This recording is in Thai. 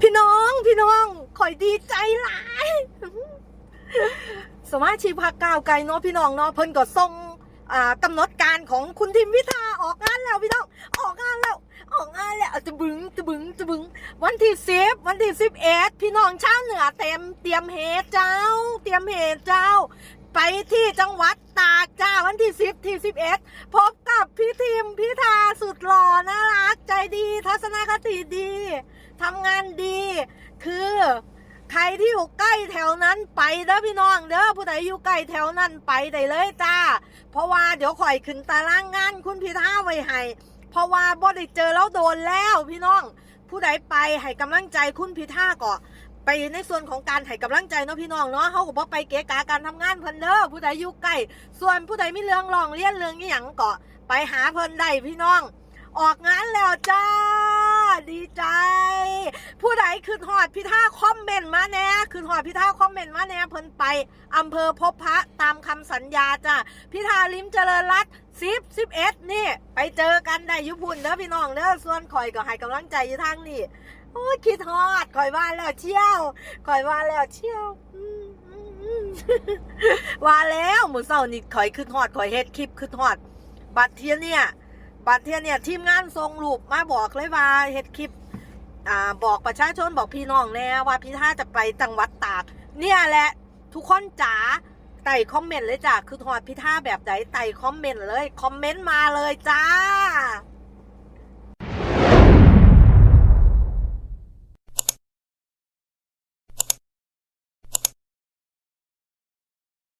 พี่น้องพี่น้องคอยดีใจหลายสมาชิกพรรคก้าวไกลเนาะพี่น้องเนาะเพิ่นก็ส่งอ่ากำหนดการของคุณทิมพิธาออกงานแล้วพี่น้องออกงานแล้ว ออกงานแล้วจะบึงจะบึงจะบึง วันที่สิบวันที่สิบเอ็ดพี่น้องชาวเหนือเต็มเตรียมเฮเจ้า เตรียมเฮเจ้า ไปที่จังหวัดตากจ้าวันที่สิบที่สิบเอ็ดพบกับพี่ทิมพิธาสุดหล่อน่ารักใจดี ทัศนคติดี ทำงานดี คือใครที่อยู่ใกล้แถวนั้นไปเด้อพี่น้องเด้อผู้ใดอยู่ใกล้แถวนั้นไปได้เลยจ้า เพราะว่าเดี๋ยวข่อยขึ้นตารางงานคุณพิธาไว้ให้เพราะว่าบ่ได้เจอแล้วโดนแล้วพี่น้อง ผู้ใดไปให้กำลังใจคุณพิธาก็ไปในส่วนของการให้กำลังใจเนาะพี่น้องเนาะเขาก็บ่ไปเกะกาการทำงานเพิ่นเด้อผู้ใดอยู่ใกล้ส่วนผู้ใดมีเรื่องร้องเรียนเรื่องอีหยังก็ไปหาเพิ่นได้พี่น้อง ออกงานแล้วจ้าดี ใจผู้ใดคือหอดพิธาคอมเมนต์มาแน่คือหอดพิธาคอมเมนต์มาแน่เพิ่นไปอำเภอพบพระตามคำสัญญาจ้าพิธาลิมเจริญรัตสิบสิบเอ็ดนี่ ไปเจอกันได้ยุพุนเด้อพี่น้องเด้อส่วนข่อยก็ให้กำลังใจอยู่ทางนี่โอ้ยคิดฮอดข่อยว่าแล้วเชี่ยวข่อยว่าแล้วเชี่ยวว่าแล้วมื้อเช้านี่ข่อยขึ้นฮอดข่อยเฮ็ดคลิปขึ้นฮอด บัดเทียเนี่ยบัดเทียเนี่ยทีมงานส่งรูปมาบอกเลยว่าเฮ็ดคลิป บอกประชาชนบอกพี่น้องแน่ว่าพี่ท่าจะไปจังหวัดตาก เนี่ยแหละทุกคนจ๋าไต่คอมเมนต์เลยจ้ะคือทอดพี่ท่าแบบไหนไต่คอมเมนต์เลย คอมเมนต์มาเลยจ้า